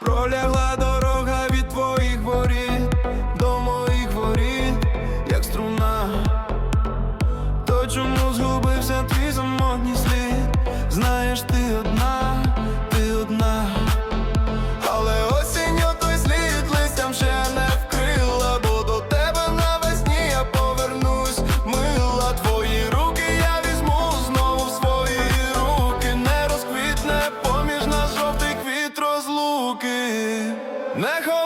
пролягла дорога від твоїх воріт до моїх воріт, як струна, то чому згубився твій Mejor.